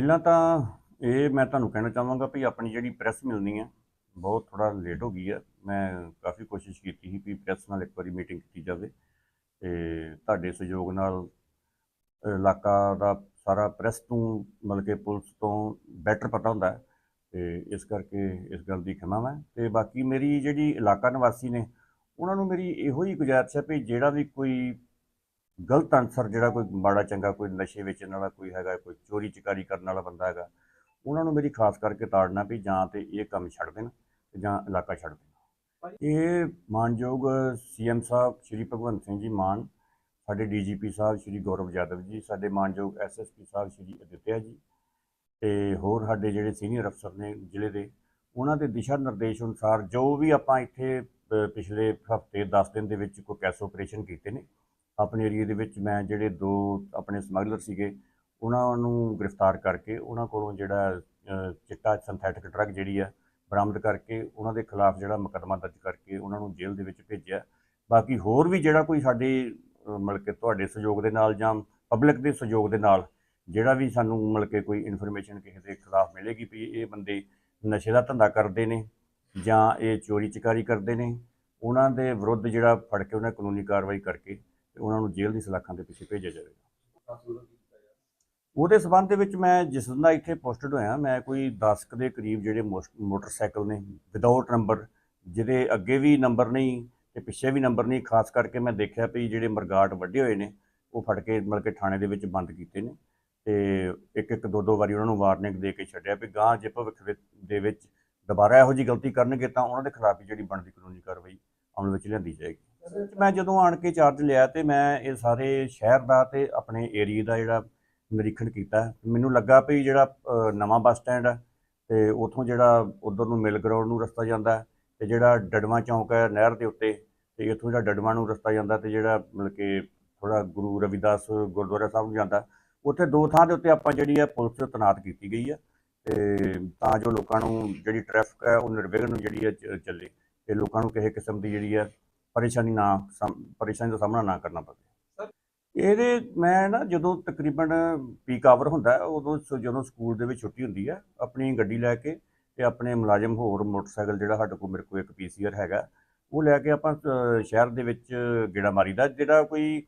ਪਹਿਲਾਂ ਤਾਂ ਇਹ ਮੈਂ ਤੁਹਾਨੂੰ ਕਹਿਣਾ ਚਾਹਾਂਗਾ ਵੀ ਆਪਣੀ ਜਿਹੜੀ ਪ੍ਰੈਸ ਮਿਲਣੀ ਹੈ ਬਹੁਤ ਥੋੜਾ ਲੇਟ ਹੋ ਗਈ ਹੈ ਮੈਂ ਕਾਫੀ ਕੋਸ਼ਿਸ਼ ਕੀਤੀ ਸੀ ਵੀ ਪ੍ਰੈਸ ਨਾਲ ਇੱਕ ਵਾਰੀ ਮੀਟਿੰਗ ਕੀਤੀ ਜਾਵੇ ਤੇ ਤੁਹਾਡੇ ਸਹਿਯੋਗ ਨਾਲ ਇਲਾਕਾ ਦਾ ਸਾਰਾ ਪ੍ਰੈਸ ਤੋਂ, ਮਤਲਬ ਕਿ ਪੁਲਿਸ ਤੋਂ ਬੈਟਰ ਪਤਾ ਹੁੰਦਾ ਹੈ ਤੇ ਇਸ ਕਰਕੇ ਇਸ ਗੱਲ ਦੀ ਖਿਮਾ ਮੈਂ ਤੇ ਬਾਕੀ ਮੇਰੀ ਜਿਹੜੀ ਇਲਾਕਾ ਨਿਵਾਸੀ ਨੇ, ਉਹਨਾਂ ਨੂੰ ਮੇਰੀ ਇਹੋ ਹੀ ਗੁਜ਼ਾਰਿਸ਼ ਹੈ ਵੀ ਜਿਹੜਾ ਵੀ ਕੋਈ ਗਲਤ ਅਨਸਰ ਜਿਹੜਾ ਕੋਈ ਮਾੜਾ ਚੰਗਾ ਕੋਈ ਨਸ਼ੇ ਵੇਚਣ ਵਾਲਾ ਕੋਈ ਹੈਗਾ, ਕੋਈ ਚੋਰੀ ਚਕਾਰੀ ਕਰਨ ਵਾਲਾ ਬੰਦਾ ਹੈਗਾ, ਉਹਨਾਂ ਨੂੰ ਮੇਰੀ ਖਾਸ ਕਰਕੇ ਤਾੜਨਾ ਵੀ ਜਾਂ ਤੇ ਇਹ ਕੰਮ ਛੱਡ ਦੇਣ ਤੇ ਜਾਂ ਇਲਾਕਾ ਛੱਡ ਦੇਣ। ਇਹ ਮਾਨਯੋਗ ਸੀਐਮ ਸਾਹਿਬ, ਸ਼੍ਰੀ ਭਗਵੰਤ ਸਿੰਘ ਜੀ ਮਾਨ, ਸਾਡੇ ਡੀਜੀਪੀ ਸਾਹਿਬ, ਸ਼੍ਰੀ ਗੌਰਵ ਯਾਦਵ ਜੀ, ਸਾਡੇ ਮਾਨਯੋਗ ਐਸਐਸਪੀ ਸਾਹਿਬ, ਸ਼੍ਰੀ ਅਦਿੱਤਿਆ ਜੀ ਤੇ ਹੋਰ ਸਾਡੇ ਜਿਹੜੇ ਸੀਨੀਅਰ ਅਫਸਰ ਨੇ ਜ਼ਿਲ੍ਹੇ ਦੇ, ਉਹਨਾਂ ਦੇ ਦਿਸ਼ਾ ਨਿਰਦੇਸ਼ ਅਨੁਸਾਰ ਜੋ ਵੀ ਆਪਾਂ ਇੱਥੇ ਪਿਛਲੇ ਹਫ਼ਤੇ 10 ਦਿਨ ਦੇ ਵਿੱਚ ਕੋਈ ਕੈਸ ਆਪਰੇਸ਼ਨ ਕੀਤੇ ਨੇ ਆਪਣੇ ਏਰੀਆ ਦੇ ਵਿੱਚ ਮੈਂ ਜਿਹੜੇ ਦੋ ਆਪਣੇ ਸਮਗਲਰ ਸੀਗੇ ਉਹਨਾਂ ਨੂੰ ਗ੍ਰਿਫਤਾਰ ਕਰਕੇ ਉਹਨਾਂ ਕੋਲੋਂ ਜਿਹੜਾ ਚਿੱਟਾ ਸਿੰਥੈਟਿਕ ਡਰੱਗ ਜਿਹੜੀ ਆ ਬਰਾਮਦ ਕਰਕੇ ਉਹਨਾਂ ਦੇ ਖਿਲਾਫ ਜਿਹੜਾ ਮੁਕੱਦਮਾ ਦਰਜ ਕਰਕੇ ਉਹਨਾਂ ਨੂੰ ਜੇਲ੍ਹ ਦੇ ਵਿੱਚ ਭੇਜਿਆ। ਬਾਕੀ ਹੋਰ ਵੀ ਜਿਹੜਾ ਕੋਈ ਸਾਡੇ ਅ, ਮਤਲਬ ਕਿ ਤੁਹਾਡੇ ਸਹਿਯੋਗ ਦੇ ਨਾਲ ਜਾਂ ਪਬਲਿਕ ਦੇ ਸਹਿਯੋਗ ਦੇ ਨਾਲ ਜਿਹੜਾ ਵੀ ਸਾਨੂੰ ਮਤਲਬ ਕਿ ਕੋਈ ਇਨਫੋਰਮੇਸ਼ਨ ਕਿਸੇ ਦੇ ਖਿਲਾਫ ਮਿਲੇਗੀ ਵੀ ਇਹ ਬੰਦੇ ਨਸ਼ੇ ਦਾ ਧੰਦਾ ਕਰਦੇ ਨੇ ਜਾਂ ਇਹ ਚੋਰੀ ਚਕਾਰੀ ਕਰਦੇ ਨੇ ਉਹਨਾਂ ਦੇ ਵਿਰੁੱਧ ਜਿਹੜਾ ਫੜ ਕੇ ਉਹਨਾਂ ਕਾਨੂੰਨੀ ਕਾਰਵਾਈ ਕਰਕੇ ਤੇ ਉਹਨਾਂ ਨੂੰ ਜੇਲ੍ਹ ਦੀ ਸਲਾਖਾਂ ਦੇ ਪਿੱਛੇ ਭੇਜਿਆ ਜਾਵੇਗਾ। ਉਹਦੇ ਸਬੰਧ ਦੇ ਵਿੱਚ ਮੈਂ ਜਿਸ ਦਿਨ ਦਾ ਇੱਥੇ ਪੋਸਟਡ ਹੋਇਆ, ਮੈਂ ਕੋਈ 10 ਕੁ ਦੇ ਕਰੀਬ ਜਿਹੜੇ ਮੋਸ- ਮੋਟਰਸਾਈਕਲ ਨੇ ਵਿਦਆਊਟ ਨੰਬਰ ਜਿਹਦੇ ਅੱਗੇ ਵੀ ਨੰਬਰ ਨਹੀਂ ਤੇ ਪਿੱਛੇ ਵੀ ਨੰਬਰ ਨਹੀਂ, ਖਾਸ ਕਰਕੇ ਮੈਂ ਦੇਖਿਆ ਵੀ ਜਿਹੜੇ ਮਰਗਾਟ ਵੱਡੇ ਹੋਏ ਨੇ, ਉਹ ਫੜ ਕੇ ਮਤਲਬ ਕਿ ਥਾਣੇ ਦੇ ਵਿੱਚ ਬੰਦ ਕੀਤੇ ਨੇ ਤੇ ਇੱਕ ਇੱਕ ਦੋ ਦੋ ਵਾਰੀ ਉਹਨਾਂ ਨੂੰ ਵਾਰਨਿੰਗ ਦੇ ਕੇ ਛੱਡਿਆ ਵੀ ਗਾਂ ਜੇ ਭਵਿੱਖ ਵਿੱਚ- ਦੇ ਵਿੱਚ ਦੁਬਾਰਾ ਇਹੋ ਜੀ ਗਲਤੀ ਕਰਨਗੇ ਤਾਂ ਉਹਨਾਂ ਦੇ ਖਿਲਾਫ ਹੀ ਜਿਹੜੀ ਬਣਦੀ ਕਾਨੂੰਨੀ ਕਾਰਵਾਈ ਅਮਲ ਵਿੱਚ ਲਿਆਂਦੀ ਜਾਏਗੀ। ਮੈਂ ਜਦੋਂ ਆਣ ਕੇ ਚਾਰਜ ਲਿਆ ਤੇ ਮੈਂ ਇਹ ਸਾਰੇ ਸ਼ਹਿਰ ਦਾ ਤੇ ਆਪਣੇ ਏਰੀਆ ਦਾ ਜਿਹੜਾ ਨਿਰੀਖਣ ਕੀਤਾ। ਮੈਨੂੰ ਲੱਗਾ ਵੀ ਜਿਹੜਾ ਨਵਾਂ ਬੱਸ ਸਟੈਂਡ ਹੈ ਤੇ ਉਥੋਂ ਜਿਹੜਾ ਉਧਰ ਨੂੰ ਮਿਲ ਗਰਾਊਂਡ ਨੂੰ ਰਸਤਾ ਜਾਂਦਾ ਹੈ ਤੇ ਜਿਹੜਾ ਡੜਵਾ ਚੌਂਕ ਹੈ ਨਹਿਰ ਦੇ ਉੱਤੇ ਤੇ ਇੱਥੋਂ ਜਿਹੜਾ ਡੜਵਾ ਨੂੰ ਰਸਤਾ ਜਾਂਦਾ ਤੇ ਜਿਹੜਾ ਮਤਲਬ ਕਿ ਥੋੜਾ ਗੁਰੂ ਰਵਿਦਾਸ ਗੁਰਦੁਆਰਾ ਸਾਹਿਬ ਨੂੰ ਜਾਂਦਾ, ਉੱਥੇ ਦੋ ਥਾਂ ਦੇ ਉੱਤੇ ਆਪਾਂ ਜਿਹੜੀ ਹੈ ਪੁਲਿਸ ਤੈਨਾਤ ਕੀਤੀ ਗਈ ਹੈ ਤੇ ਤਾਂ ਜੋ ਲੋਕਾਂ ਨੂੰ ਜਿਹੜੀ ਟ੍ਰੈਫਿਕ ਹੈ ਉਹ ਨਿਰਵਿਘਨ ਜਿਹੜੀ ਹੈ ਚੱਲੇ ਤੇ ਲੋਕਾਂ ਨੂੰ ਕਿਸੇ ਕਿਸਮ ਦੀ ਜਿਹੜੀ ਹੈ ਪਰੇਸ਼ਾਨੀ ਨਾ ਸਾਹਮ- ਪਰੇਸ਼ਾਨੀ ਦਾ ਸਾਹਮਣਾ ਨਾ ਕਰਨਾ ਪਵੇ। ਇਹਦੇ ਮੈਂ ਨਾ ਜਦੋਂ ਤਕਰੀਬਨ ਪੀਕ ਆਵਰ ਹੁੰਦਾ ਹੈ, ਉਦੋਂ ਸ- ਜਦੋਂ ਸਕੂਲ ਦੇ ਵਿੱਚ ਛੁੱਟੀ ਹੁੰਦੀ ਹੈ ਆਪਣੀ ਗੱਡੀ ਲੈ ਕੇ ਤੇ ਆਪਣੇ ਮੁਲਾਜ਼ਮ ਹੋਰ ਮੋਟਰਸਾਈਕਲ ਜਿਹੜਾ ਸਾਡੇ ਕੋਲ ਮੇਰੇ ਕੋਲ ਇੱਕ ਪੀਸੀਆਰ ਹੈਗਾ ਉਹ ਲੈ ਕੇ ਆਪਾਂ ਅ, ਸ਼ਹਿਰ ਦੇ ਵਿੱਚ ਗੇੜਾ ਮਾਰੀਦਾ ਜਿਹੜਾ ਕੋਈ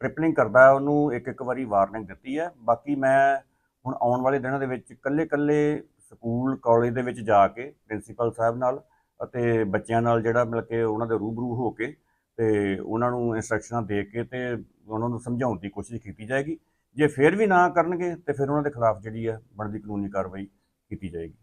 ਟ੍ਰਿਪਲਿੰਗ ਕਰਦਾ ਹੈ, ਉਹਨੂੰ ਇੱਕ ਇੱਕ ਵਾਰੀ ਵਾਰਨਿੰਗ ਦਿੱਤੀ ਹੈ ਬਾਕੀ ਮੈਂ ਹੁਣ ਆਉਣ ਵਾਲੇ ਦਿਨਾਂ ਦੇ ਵਿੱਚ ਇਕੱਲੇ ਇਕੱਲੇ ਸਕੂਲ ਕਾਲਜ ਦੇ ਵਿੱਚ ਜਾ ਕੇ ਪ੍ਰਿੰਸੀਪਲ ਸਾਹਿਬ ਨਾਲ ਅਤੇ ਬੱਚਿਆਂ ਨਾਲ ਜਿਹੜਾ ਮਿਲ ਕੇ ਉਹਨਾਂ ਦੇ ਰੂਬਰੂ ਹੋ ਕੇ ਤੇ ਉਹਨਾਂ ਨੂੰ ਇਨਸਟਰਕਸ਼ਨਾਂ ਦੇ ਕੇ ਤੇ ਉਹਨਾਂ ਨੂੰ ਸਮਝਾਉਣ ਦੀ ਕੋਸ਼ਿਸ਼ ਕੀਤੀ ਜਾਏਗੀ। ਜੇ ਫਿਰ ਵੀ ਨਾ ਕਰਨਗੇ ਤੇ ਫਿਰ ਉਹਨਾਂ ਦੇ ਖਿਲਾਫ ਜਿਹੜੀ ਹੈ ਬਣਦੀ ਕਾਨੂੰਨੀ ਕਾਰਵਾਈ ਕੀਤੀ ਜਾਏਗੀ।